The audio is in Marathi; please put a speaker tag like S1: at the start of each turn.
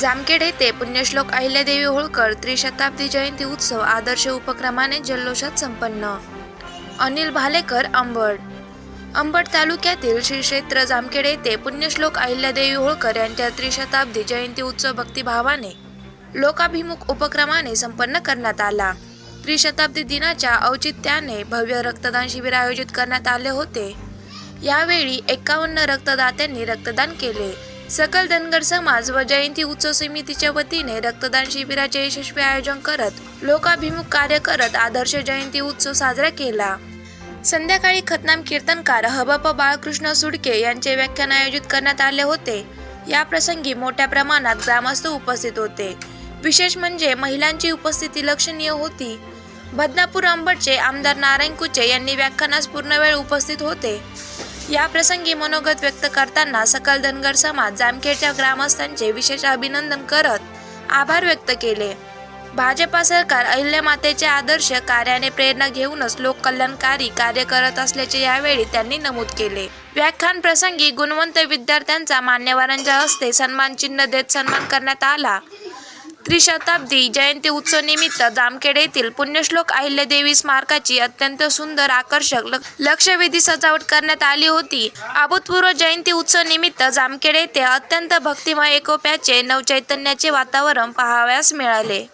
S1: जामखेड येथे पुण्यश्लोक अहिल्यादेवी होळकर त्रिशताब्दी जयंती उत्सव आदर्श उपक्रमाने जल्लोषात संपन्न अनिल भालेकर अंबड अंबड तालुक्यातील श्री क्षेत्र जामखेड येथे पुण्यश्लोक अहिल्यादेवी होळकर यांच्या त्रिशताब्दी जयंती उत्सव भक्तिभावाने लोकाभिमुख उपक्रमाने संपन्न करण्यात आला त्रिशताब्दी दिनाच्या औचित्याने भव्य रक्तदान शिबिर आयोजित करण्यात आले होते यावेळी एकावन्न रक्तदात्यांनी रक्तदान केले सकल धनगर समाज व जयंती उत्सव समितीच्या वतीने रक्तदान शिबिराचे यशस्वी आयोजन करत लोकाभिमुख कार्य करत आदर्श जयंती उत्सव साजरा केला संध्याकाळी खतनाम कीर्तनकार हबापा बाळकृष्ण सुडके यांचे व्याख्यान आयोजित करण्यात आले होते या प्रसंगी मोठ्या प्रमाणात ग्रामस्थ उपस्थित होते विशेष म्हणजे महिलांची उपस्थिती लक्षणीय होती बदनापूर अंबडचे आमदार नारायण कुचे यांनी व्याख्यानास पूर्ण वेळ उपस्थित होते या प्रसंगी मनोगत व्यक्त करताना सकल धनगर समाज जामखेडच्या ग्रामस्थांचे विशेष अभिनंदन करत आभार व्यक्त केले भाजपा सरकार मातेचे आदर्श कार्याने प्रेरणा घेऊनच लोककल्याणकारी कार्य करत असल्याचे यावेळी त्यांनी नमूद केले व्याख्यान प्रसंगी गुणवंत विद्यार्थ्यांचा मान्यवरांच्या हस्ते सन्मान चिन्ह देत सन्मान करण्यात आला त्रिशताब्दी जयंती उत्सवनिमित्त जामखेड येथील पुण्यश्लोक अहिल्यादेवी स्मारकाची अत्यंत सुंदर आकर्षक लक्षवेधी सजावट करण्यात आली होती अभूतपूर्व जयंती उत्सवनिमित्त जामखेड येथे अत्यंत भक्तिमय एकोप्याचे नवचैतन्याचे वातावरण पाहावयास मिळाले